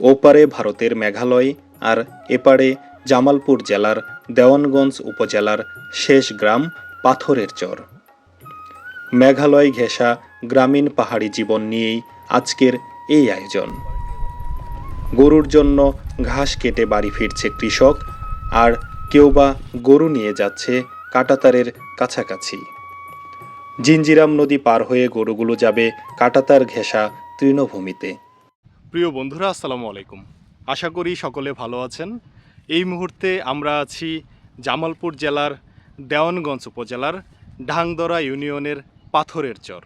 ওপারে ভারতের মেঘালয় আর এপারে জামালপুর জেলার দেওয়ানগঞ্জ উপজেলার শেষ গ্রাম পাথরের চর। মেঘালয় ঘেঁষা গ্রামীণ পাহাড়ি জীবন নিয়েই আজকের এই আয়োজন। গরুর জন্য ঘাস কেটে বাড়ি ফিরছে কৃষক, আর কেউ বা গরু নিয়ে যাচ্ছে কাটাতারের কাছাকাছি। জিঞ্জিরাম নদী পার হয়ে গরুগুলো যাবে কাটাতার ঘেঁষা তৃণভূমিতে। প্রিয় বন্ধুরা, আসসালামু আলাইকুম। আশা করি সকলে ভালো আছেন। এই মুহূর্তে আমরা আছি জামালপুর জেলার দেওয়ানগঞ্জ উপজেলার ঢাংদরা ইউনিয়নের পাথরের চর।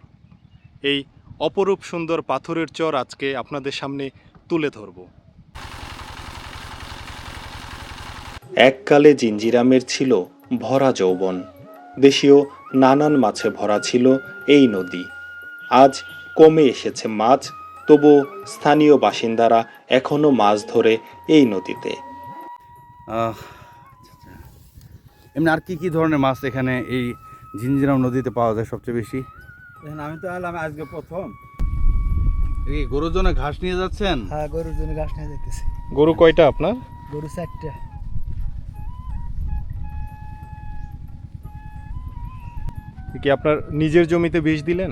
এই অপরূপ সুন্দর পাথরের চর আজকে আপনাদের সামনে তুলে ধরব। এককালে জিঞ্জিরামের ছিল ভরা যৌবন, দেশীয় নানান মাছে ভরা ছিল এই নদী। আজ কমে এসেছে মাছ তবু স্থানীয় বাসিন্দারা এখনও মাছ ধরে এই নদীতে। আহ। এমনি আর কি কি ধরনের মাছ এখানে এই ঝিঞ্জিরাম নদীতে পাওয়া যায় সবচেয়ে বেশি? আমি তো এলাম আজকে প্রথম। এই গরুর জন্য ঘাস নিয়ে যাচ্ছেন? হ্যাঁ গরুর জন্য ঘাস নিয়ে যেতেছি গরু কয়টা আপনার? গরু চারটে। কি আপনার নিজের জমিতে বীজ দিলেন?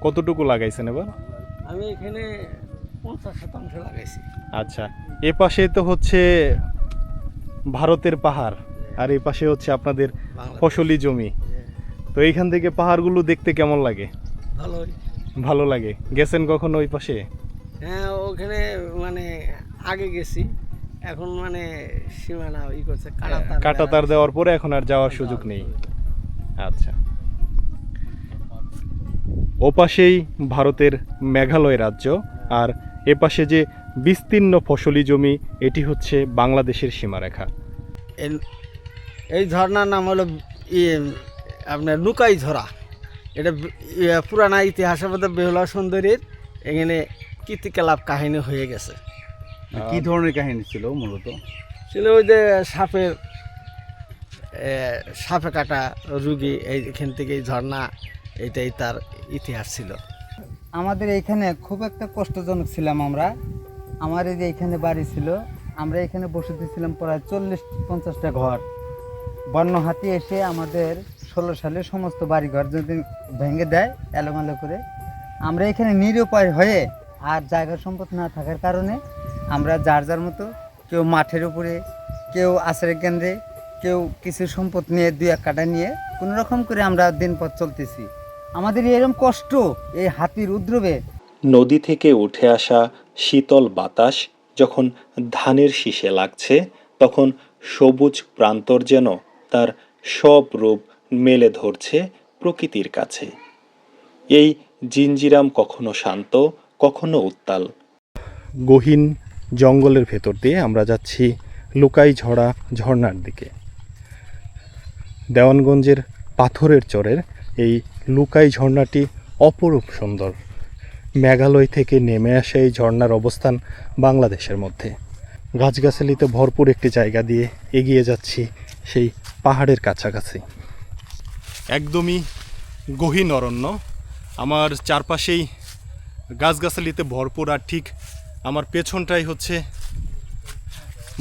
কতটুকু লাগাইছেন এবার? আমি এখানে পঞ্চাশ শতাংশ লাগাইছি। আচ্ছা এ পাশে তো হচ্ছে ভারতের পাহাড় আর এই পাশে হচ্ছে আপনাদের ফসলি জমি। তো এইখান থেকে পাহাড়গুলো দেখতে কেমন লাগে? ভালোই। ভালো লাগে। গেছেন কখনো ওই পাশে? হ্যাঁ ওখানে মানে আগে গেছি এখন মানে সীমানা ই করছে কাটা তার দেওয়ার পরে এখন আর যাওয়ার সুযোগ নেই। আচ্ছা। ওপাশেই ভারতের মেঘালয় রাজ্য আর এপাশে যে বিস্তীর্ণ ফসলি জমি এটি হচ্ছে বাংলাদেশের সীমারেখা। এই- এই ঝর্ণার নাম হলো ইয়ে আপনার লুকাই ঝরা। এটা ইয়ে, পুরানা ইতিহাসের মধ্যে বেহুলা সুন্দরীর এখানে কীর্তিকলাপ কাহিনী হয়ে গেছে। কি ধরনের কাহিনী ছিল মূলত? ছিল ওই যে সাপের সাপে কাটা রুগী এইখান থেকে এই ঝর্ণা এটাই তার ইতিহাস ছিল। আমাদের এইখানে খুব একটা কষ্টজনক ছিলাম আমরা। আমার যে এইখানে বাড়ি ছিল, আমরা এখানে বসতি ছিলাম প্রায় চল্লিশ পঞ্চাশটা ঘর। বন্য হাতি এসে আমাদের ষোলো সালে সমস্ত বাড়িঘর যদি ভেঙে দেয়, এলোমেলো করে, আমরা এখানে নিরুপায় হয়ে আর জায়গা সম্পদ না থাকার কারণে আমরা যার যার মতো কেউ মাঠের উপরে, কেউ আশ্রয় কেন্দ্রে, কেউ কিছু সম্পদ নিয়ে দুই এক কাটা নিয়ে কোনো রকম করে আমরা দিনপথ চলতেছি। আমাদের এরকম কষ্ট এই হাতির উদ্রবে। নদী থেকে উঠে আসা শীতল বাতাস যখন ধানের শীষে লাগছে তখন সবুজ প্রান্তর যেন তার সব রূপ মেলে ধরছে প্রকৃতির কাছে। এই জিঞ্জিরাম কখনো শান্ত কখনো উত্তাল। গহীন জঙ্গলের ভেতর দিয়ে আমরা যাচ্ছি লুকাই ঝরা ঝর্ণার দিকে। দেওয়ানগঞ্জের পাথরের চরের এই লুকাই ঝর্ণাটি অপরূপ সুন্দর। মেঘালয় থেকে নেমে আসা এই ঝর্ণার অবস্থান বাংলাদেশের মধ্যে। গাছগাছালিতে ভরপুর একটি জায়গা দিয়ে এগিয়ে যাচ্ছি সেই পাহাড়ের কাছাকাছি। একদমই গহীন অরণ্য। আমার চারপাশেই গাছগাছালিতে ভরপুর আর ঠিক আমার পেছনটাই হচ্ছে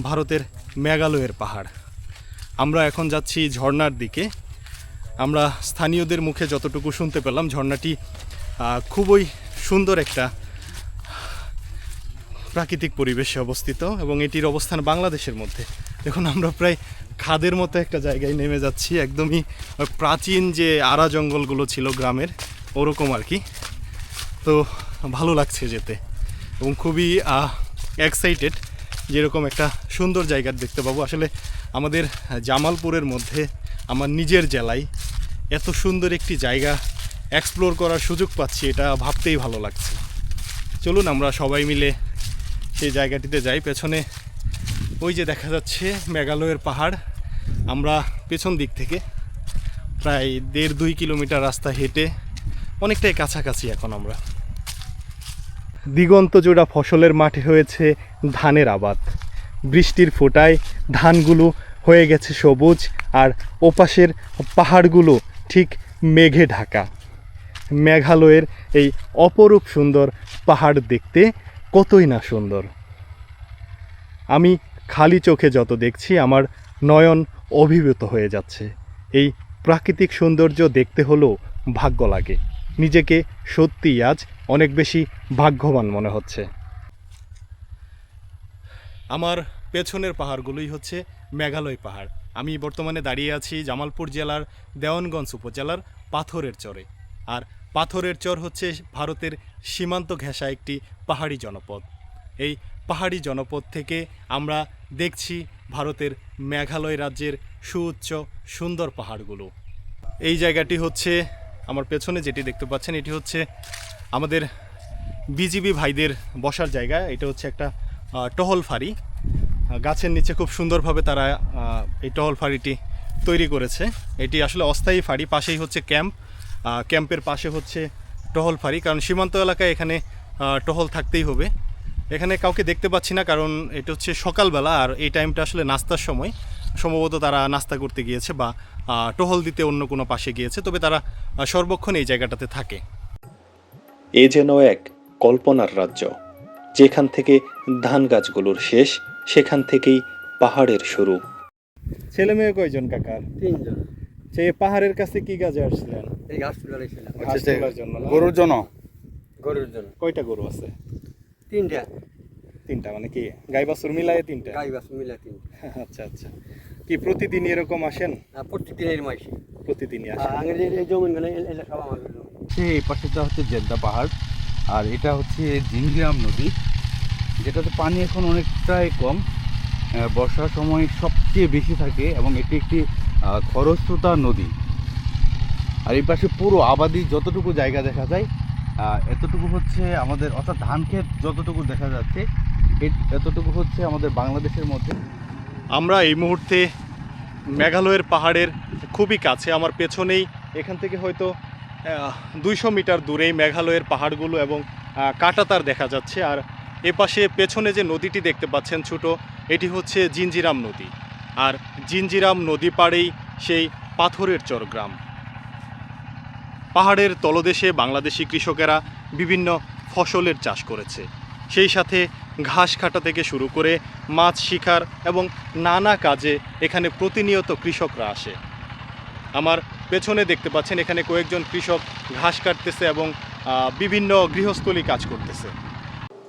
ভারতের মেঘালয়ের পাহাড়। আমরা এখন যাচ্ছি ঝর্ণার দিকে। আমরা স্থানীয়দের মুখে যতটুকু শুনতে পেলাম, ঝর্ণাটি খুবই সুন্দর একটা প্রাকৃতিক পরিবেশে অবস্থিত এবং এটির অবস্থান বাংলাদেশের মধ্যে। দেখুন, আমরা প্রায় খাদের মতো একটা জায়গায় নেমে যাচ্ছি। একদমই প্রাচীন যে আড়া জঙ্গলগুলো ছিল গ্রামের, ওরকম আর কি। তো ভালো লাগছে যেতে এবং খুবই এক্সাইটেড যেরকম একটা সুন্দর জায়গা দেখতে পাবো। আসলে আমাদের জামালপুরের মধ্যে আমার নিজের জেলায় এত সুন্দর একটি জায়গা এক্সপ্লোর করার সুযোগ পাচ্ছি, এটা ভাবতেই ভালো লাগছে। চলুন আমরা সবাই মিলে সেই জায়গাটিতে যাই। পেছনে ওই যে দেখা যাচ্ছে মেঘালয়ের পাহাড়। আমরা পেছন দিক থেকে প্রায় দেড় দুই কিলোমিটার রাস্তা হেঁটে অনেকটাই কাছাকাছি এখন আমরা। দিগন্ত জোড়া ফসলের মাঠে হয়েছে ধানের আবাদ। বৃষ্টির ফোঁটায় ধানগুলো হয়ে গেছে সবুজ আর ওপাশের পাহাড়গুলো ঠিক মেঘে ঢাকা। মেঘালয়ের এই অপরূপ সুন্দর পাহাড় দেখতে কতই না সুন্দর। আমি খালি চোখে যত দেখছি, আমার নয়ন অভিভূত হয়ে যাচ্ছে। এই প্রাকৃতিক সৌন্দর্য দেখতে হলেও ভাগ্য লাগে। নিজেকে সত্যিই আজ অনেক বেশি ভাগ্যবান মনে হচ্ছে। আমার পেছনের পাহাড়গুলোই হচ্ছে মেঘালয় পাহাড়। আমি বর্তমানে দাঁড়িয়ে আছি জামালপুর জেলার দেওয়ানগঞ্জ উপজেলার পাথরের চরে। আর পাথরের চর হচ্ছে ভারতের সীমান্ত ঘেঁষা একটি পাহাড়ি জনপদ। এই পাহাড়ি জনপদ থেকে আমরা দেখছি ভারতের মেঘালয় রাজ্যের সুউচ্চ, সুন্দর পাহাড়গুলো। এই জায়গাটি হচ্ছে আমার পেছনে যেটি দেখতে পাচ্ছেন, এটি হচ্ছে আমাদের বিজিবি ভাইদের বসার জায়গা। এটা হচ্ছে একটা টহল ফাঁড়ি। গাছের নিচে খুব সুন্দরভাবে তারা এই টহল ফাঁড়িটি তৈরি করেছে। এটি আসলে অস্থায়ী ফাঁড়ি, পাশেই হচ্ছে ক্যাম্প। ক্যাম্পের পাশে হচ্ছে টহল ফাঁড়ি, কারণ সীমান্ত এলাকায় এখানে টহল থাকতেই হবে। এখানে কাউকে দেখতে পাচ্ছি না, কারণ এটা হচ্ছে সকালবেলা, আর এই টাইমটা আসলে নাস্তার সময়। সম্ভবত তারা নাস্তা করতে গিয়েছে বা টহল দিতে অন্য কোনো পাশে গিয়েছে, তবে তারা সর্বক্ষণ এই জায়গাটাতে থাকে। এ যেন এক কল্পনার রাজ্য, যেখান থেকে ধান গাছগুলোর শেষ সেখান থেকেই পাহাড়ের শুরু। ছেলে মেয়ে কয়জন কাকার? তিনজন। সেই পাহাড়ের কাছে কি কাজে আসছিলেন? এই গাছ ঘাস তোলার জন্য না? গরুর জন্য? গরুর জন্য। কয়টা গরু আছে? তিনটা। তিনটা মানে কি? গাই বাছুর মিলায়ে তিনটা? গাই বাস মিলে তিনটা। আচ্ছা আচ্ছা। কি প্রতিদিন এরকম আসেন? প্রত্যেকদিনের মাসে। প্রতিদিনই আসেন? আগে এই জমিগুলো এটা সব আমার এই পাশেটা হচ্ছে জেদ্দা পাহাড় আর এটা হচ্ছে জিঞ্জিরাম নদী। যেটাতে পানি এখন অনেকটাই কম বর্ষার সময় সবচেয়ে বেশি থাকে এবং এটি একটি খরস্রোতা নদী। আর এই পাশে পুরো আবাদি যতটুকু জায়গা দেখা যায় এতটুকু হচ্ছে আমাদের, অর্থাৎ ধান ক্ষেত যতটুকু দেখা যাচ্ছে এতটুকু হচ্ছে আমাদের বাংলাদেশের মধ্যে। আমরা এই মুহূর্তে মেঘালয়ের পাহাড়ের খুবই কাছে, আমার পেছনেই, এখান থেকে হয়তো দুইশো মিটার দূরেই মেঘালয়ের পাহাড়গুলো এবং কাঁটাতার দেখা যাচ্ছে। আর এ পাশে পেছনে যে নদীটি দেখতে পাচ্ছেন ছোট, এটি হচ্ছে জিঞ্জিরাম নদী। আর জিঞ্জিরাম নদী পাড়েই সেই পাথরের চর গ্রাম পাহাড়ের তলদেশে বাংলাদেশি কৃষকেরা বিভিন্ন ফসলের চাষ করেছে। সেই সাথে ঘাস কাটা থেকে শুরু করে মাছ শিকার এবং নানা কাজে এখানে প্রতিনিয়ত কৃষকরা আসে। আমার পেছনে দেখতে পাচ্ছেন এখানে কয়েকজন কৃষক ঘাস কাটতেছে এবং বিভিন্ন গৃহস্থলী কাজ করতেছে।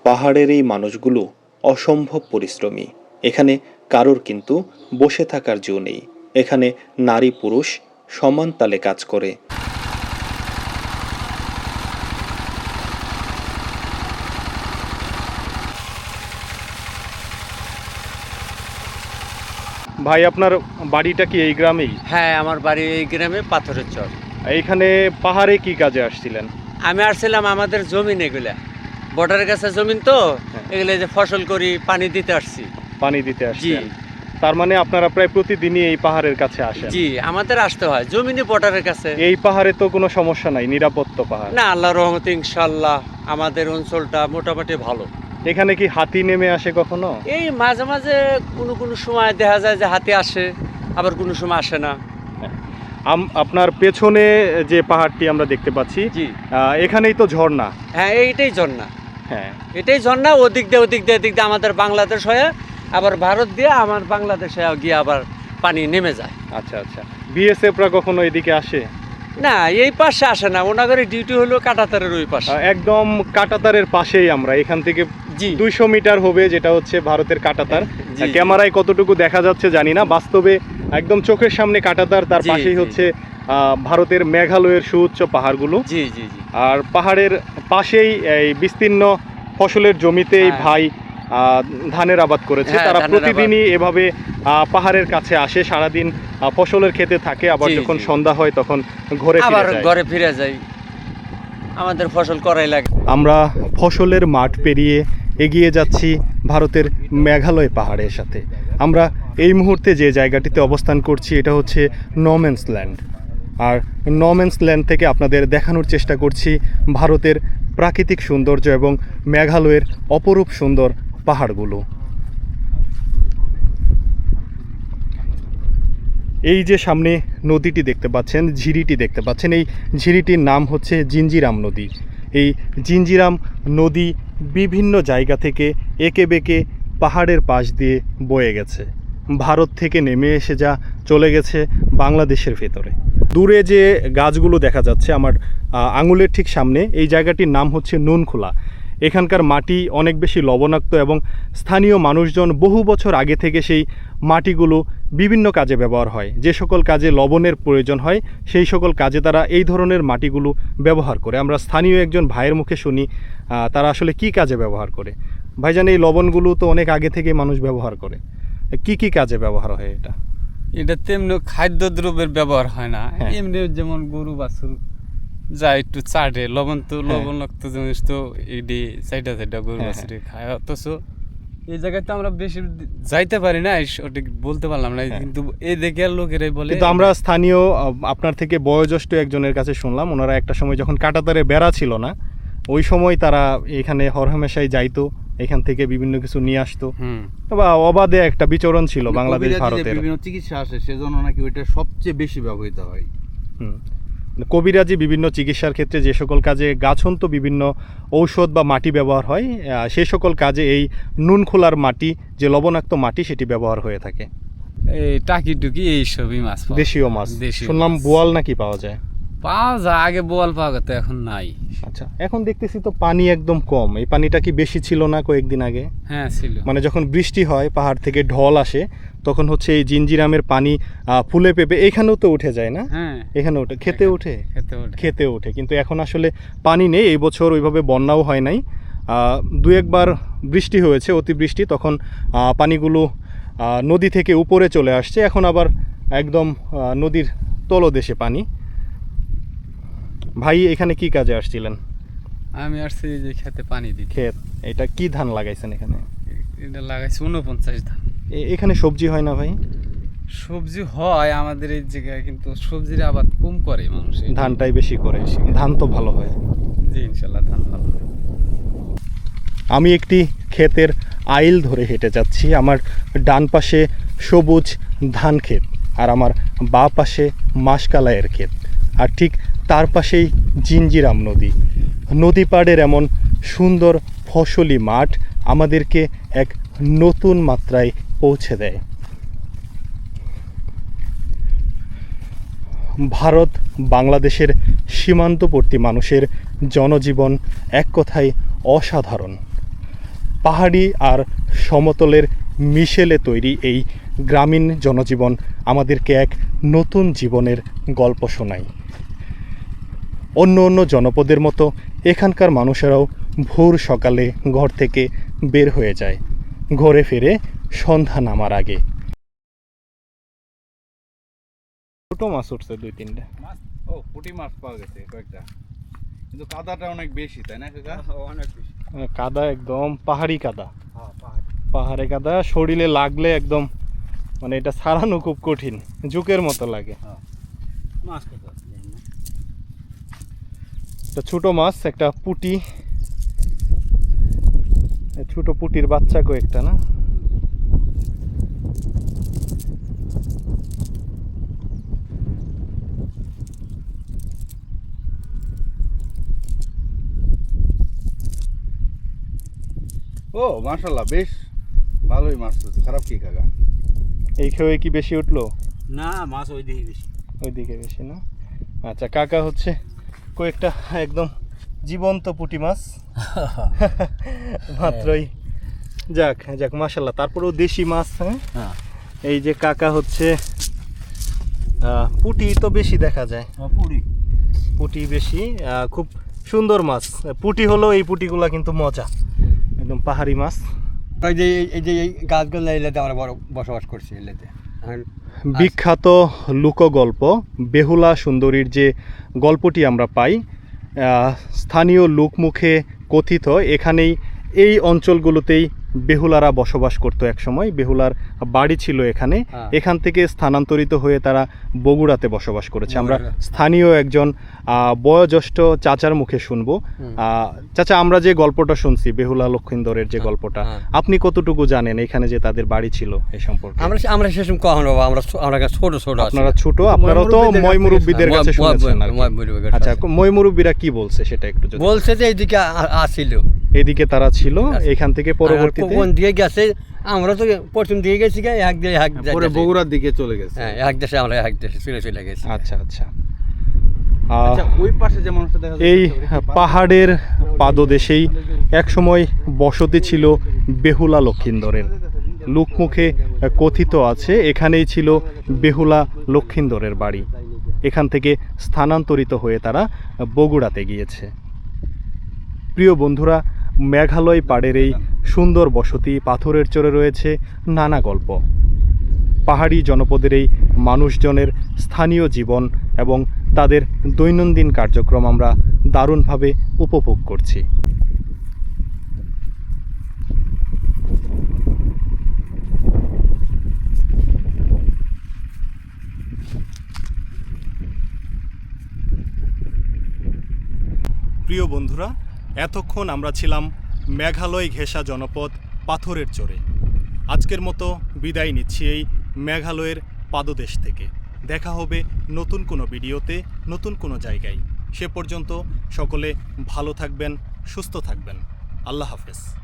পাহাড়ের এই মানুষগুলো অসম্ভব পরিশ্রমী। এখানে কারোর কিন্তু বসে থাকার জো নেই। এখানে নারী পুরুষ সমান তালে কাজ করে। ভাই আপনার বাড়িটা কি এই গ্রামেই? হ্যাঁ আমার বাড়ি এই গ্রামে পাথরের চর। এইখানে পাহাড়ে কি কাজে আসছিলেন? আমি আসছিলাম আমাদের জমিন এগুলা। বর্ডারের কাছে জমিন তো হ্যাঁ। এগুলো যে ফসল করি পানি দিতে আসছি। পানি দিতে আসছি। তার মানে আপনারা প্রায় প্রতিদিনই এই পাহাড়ের কাছে আসেন? জি আমাদের আসতে হয়। জমিনে বর্ডারের কাছে। এই পাহাড়ে তো কোনো সমস্যা নাই নিরাপদ তো পাহাড়। না আল্লাহ রহমতে ইনশাল্লাহ আমাদের অঞ্চলটা মোটামুটি ভালো। এখানে কি হাতি নেমে আসে কখনো? এই মাঝে মাঝে কোনো কোনো সময় দেখা যায় যে হাতি আসে আবার কোনো সময় আসে না। আম- আপনার পেছনে যে পাহাড়টি আমরা দেখতে পাচ্ছি এখানেই তো ঝর্ণা। হ্যাঁ এইটাই ঝর্ণা। হ্যাঁ। এটাই ঝর্ণা ওদিক দিয়ে ওদিক দিয়ে এদিক দিয়ে আমাদের বাংলাদেশ হয়ে আবার ভারত দিয়ে আমার বাংলাদেশে গিয়ে আবার পানি নেমে যায়। আচ্ছা আচ্ছা। বিএসএফরা কখনো এদিকে আসে? না এই পাশে আসে না। ওনাদের ডিউটি হলো কাটাতারের ওই পাশে। একদম কাটাতারের পাশেই আমরা। এখান থেকে জি। দুইশো মিটার হবে যেটা হচ্ছে ভারতের কাটাতার। ক্যামেরায় কতটুকু দেখা যাচ্ছে জানি না। বাস্তবে একদম চোখের সামনে কাটাতার তার পাশেই হচ্ছে ভারতের মেঘালয়ের সুউচ্চ পাহাড়গুলো। জি জি জি। আর পাহাড়ের পাশেই এই বিস্তীর্ণ ফসলের জমিতে হ্যাঁ। ভাই ধানের আবাদ করেছে। হ্যাঁ, তারা প্রতিদিনই এভাবে পাহাড়ের কাছে আসে। সারাদিন ফসলের খেতে থাকে। আবার যখন সন্ধ্যা হয় তখন ঘরে আবার ঘরে ফিরে যাই। আমাদের ফসল করাই লাগে। আমরা ফসলের মাঠ পেরিয়ে এগিয়ে যাচ্ছি ভারতের মেঘালয় পাহাড়ের সাথে। আমরা এই মুহূর্তে যে জায়গাটিতে অবস্থান করছি এটা হচ্ছে নমেন্স ল্যান্ড। আর নমেন্স ল্যান্ড থেকে আপনাদের দেখানোর চেষ্টা করছি ভারতের প্রাকৃতিক সৌন্দর্য এবং মেঘালয়ের অপরূপ সুন্দর পাহাড়গুলো। এই যে সামনে নদীটি দেখতে পাচ্ছেন, ঝিরিটি দেখতে পাচ্ছেন, এই ঝিরিটির নাম হচ্ছে জিঞ্জিরাম নদী। এই জিঞ্জিরাম নদী বিভিন্ন জায়গা থেকে এঁকে বেঁকে পাহাড়ের পাশ দিয়ে বয়ে গেছে। ভারত থেকে নেমে এসে যা চলে গেছে বাংলাদেশের ভেতরে। দূরে যে গাছগুলো দেখা যাচ্ছে আমার আঙুলের ঠিক সামনে, এই জায়গাটির নাম হচ্ছে নুনখোলা। এখানকার মাটি অনেক বেশি লবণাক্ত এবং স্থানীয় মানুষজন বহু বছর আগে থেকে সেই মাটিগুলো বিভিন্ন কাজে ব্যবহার হয়। যে সকল কাজে লবণের প্রয়োজন হয়, সেই সকল কাজে তারা এই ধরনের মাটিগুলো ব্যবহার করে। আমরা স্থানীয় একজন ভাইয়ের মুখে শুনি তারা আসলে কি কাজে ব্যবহার করে? ভাইজান, এই লবণগুলো তো অনেক আগে থেকে মানুষ ব্যবহার করে। কি কি কাজে ব্যবহার হয় এটা? এটা তেমনি খাদ্য দ্রব্যের ব্যবহার হয় না হ্যাঁ। এমনি যেমন গরু বাছুর যা একটু চাটে লবণ তো হ্যাঁ। লবণ লাগত জিনিস তো এডি চাইটা চাইটা গরু হ্যাঁ, বাছুরে খায় অথচ এই জায়গায় তো আমরা বেশি যাইতে পারি না সঠিক বলতে পারলাম না। কিন্তু এই দেখে আর লোকেরাই বলে কিন্তু আমরা স্থানীয় আপনার থেকে বয়োজ্যেষ্ঠ একজনের কাছে শুনলাম ওনারা একটা সময় যখন কাটাতারে বেড়া ছিল না ওই সময় তারা এখানে হরহামেশাই যাইতো এখান থেকে বিভিন্ন কিছু নিয়ে আসতো। বা অবাধে একটা বিচরণ ছিল বাংলাদেশ ভারতের। বিভিন্ন চিকিৎসা আসে সেজন্য নাকি ওইটা সবচেয়ে বেশি ব্যবহৃত হয়। কবিরাজি বিভিন্ন চিকিৎসার ক্ষেত্রে যে সকল কাজে গাছন্ত বিভিন্ন ঔষধ বা মাটি ব্যবহার হয় সেই সকল কাজে এই নুন খোলার মাটি যে লবণাক্ত মাটি সেটি ব্যবহার হয়ে থাকে। এই টাকি টুকি এইসবই মাছ দেশীয় মাছ। শুনলাম বোয়াল নাকি পাওয়া যায়? পাওয়া যায় আগে বোয়াল পাওয়া এখন নাই। আচ্ছা এখন দেখতেছি তো পানি একদম কম। এই পানিটা কি বেশি ছিল না কয়েকদিন আগে? হ্যাঁ ছিল। মানে যখন বৃষ্টি হয় পাহাড় থেকে ঢল আসে তখন হচ্ছে এই জিঞ্জিরামের পানি ফুলে পেঁপে এখানেও তো উঠে যায় না? হ্যাঁ। এখানে উঠে খেতে উঠে? খেতে ওঠে খেতে ওঠে কিন্তু এখন আসলে পানি নেই। এই বছর ওইভাবে বন্যাও হয় নাই। দু একবার বৃষ্টি হয়েছে অতিবৃষ্টি তখন পানিগুলো নদী থেকে উপরে চলে আসছে। এখন আবার একদম নদীর তলদেশে পানি। ভাই এখানে কি কাজে আসছিলেন? আমি আসছি যে খেতে পানি দিই ক্ষেত এটা কি ধান লাগাইছেন এখানে? এটা লাগাইছি উনপঞ্চাশ ধান। এখানে সবজি হয় না ভাই? সবজি হয় আমাদের এই জায়গায় কিন্তু সবজির আবাদ কম করে মানুষ। ধানটাই বেশি করে ধান তো ভালো হয়। জি ইনশাল্লাহ ধান ভালো। আমি একটি ক্ষেতের আইল ধরে হেঁটে যাচ্ছি আমার ডান পাশে সবুজ ধান ক্ষেত আর আমার বা পাশে মাসকালাইয়ের ক্ষেত। আর ঠিক তার পাশেই জিঞ্জিরাম নদী। নদী পাড়ের এমন সুন্দর ফসলি মাঠ আমাদেরকে এক নতুন মাত্রায় পৌঁছে দেয়। ভারত বাংলাদেশের সীমান্তবর্তী মানুষের জনজীবন এক কথায় অসাধারণ। পাহাড়ি আর সমতলের মিশেলে তৈরি এই গ্রামীণ জনজীবন আমাদেরকে এক নতুন জীবনের গল্প শোনায়। অন্য অন্য জনপদের মতো এখানকার মানুষেরাও ভোর সকালে ঘর থেকে বের হয়ে যায়। ঘরে ফিরে সন্ধ্যা নামার আগে। ছোট মাছ উঠছে দুই তিনটে। মাছ? ও পুঁটি মাছ পাওয়া গেছে কয়েকটা। কিন্তু কাদাটা অনেক বেশি তাই না অনেক বেশি। কাদা একদম পাহাড়ি কাদা। পাহাড়ে। কাদা শরীরে লাগলে একদম মানে এটা সারানো খুব কঠিন ঝুঁকের মতো লাগে। মাছ কত একটা ছোট মাছ একটা পুটি। এই ছোট পুটির বাচ্চা কয়েকটা না? ও মাশাল্লাহ বেশ ভালোই মাছ ধরছে। খারাপ কি কাকা? এই খেয়ে কি বেশি উঠল? না মাছ ওই দিকে বেশি। ওইদিকে বেশি না? আচ্ছা কাকা হচ্ছে? কয়েকটা একদম জীবন্ত পুটি মাছ। মাত্রই। যাক যাক মাশাল্লাহ তারপরেও দেশি মাছ হ্যাঁ? হ্যাঁ। এই যে কাকা হচ্ছে পুঁটি তো বেশি দেখা যায়। পুরি পুঁটি। বেশি খুব সুন্দর মাছ। পুটি হলো এই পুটিগুলা কিন্তু মজা। একদম পাহাড়ি মাছ। ওই যে এই- এই যে এই গাছগুলো এলাতে আমরা বড় বসবাস করছি এলাতে। বিখ্যাত লোকগল্প বেহুলা সুন্দরীর যে গল্পটি আমরা পাই স্থানীয় লোকমুখে কথিত এখানেই এই অঞ্চলগুলোতেই বেহুলারা বসবাস করতো একসময় বেহুলার বাড়ি ছিল এখানে। হ্যাঁ। এখান থেকে স্থানান্তরিত হয়ে তারা বগুড়াতে বসবাস করেছে। আমরা স্থানীয় একজন বয়োজ্যেষ্ঠ চাচার মুখে শুনব। চাচা আমরা যে গল্পটা শুনছি বেহুলা লক্ষিন্দরের যে গল্পটা হ্যাঁ। আপনি কতটুকু জানেন এখানে যে তাদের বাড়ি ছিল এই সম্পর্কে? আমরা আমরা সেসব কখন বাবা আমরা আমরা ছোট ছোট আপনারা ছোট আপনারাও তো ময়মুরব্বিদের ময় মুরব্বীদের কাছে শুনেছেন আচ্ছা। ময় মুরব্বীরা কি বলছে সেটা একটু বলছে যে এইদিকে আসিল। এদিকে তারা ছিল এখান থেকে পরবর্তীতে দিতে কোন দিকে গেছে? আমরা তো প্রথম দিকে গেছি গে এক দিয়ে এক পরে বগুড়ার দিকে চলে গেছে। হ্যাঁ এক দেশে আমরা এক দেশে চলে চলে গেছি। আচ্ছা আচ্ছা। আচ্ছা ওই পাশে যে মানুষটা দেখা এই পাহাড়ের পাদদেশেই একসময় বসতি ছিল বেহুলা লক্ষিন্দরের। লোকমুখে কথিত আছে এখানেই ছিল বেহুলা লক্ষিন্দরের বাড়ি। এখান থেকে স্থানান্তরিত হয়ে তারা বগুড়াতে গিয়েছে। প্রিয় বন্ধুরা মেঘালয় পাড়ের এই সুন্দর বসতি পাথরের চরে রয়েছে নানা গল্প। পাহাড়ি জনপদের এই মানুষজনের স্থানীয় জীবন এবং তাদের দৈনন্দিন কার্যক্রম আমরা দারুণভাবে উপভোগ করছি। প্রিয় বন্ধুরা এতক্ষণ আমরা ছিলাম মেঘালয় ঘেঁষা জনপদ পাথরের চরে। আজকের মতো বিদায় নিচ্ছি এই মেঘালয়ের পাদদেশ থেকে। দেখা হবে নতুন কোনো ভিডিওতে, নতুন কোনো জায়গায়। সে পর্যন্ত সকলে ভালো থাকবেন, সুস্থ থাকবেন। আল্লাহ হাফেজ।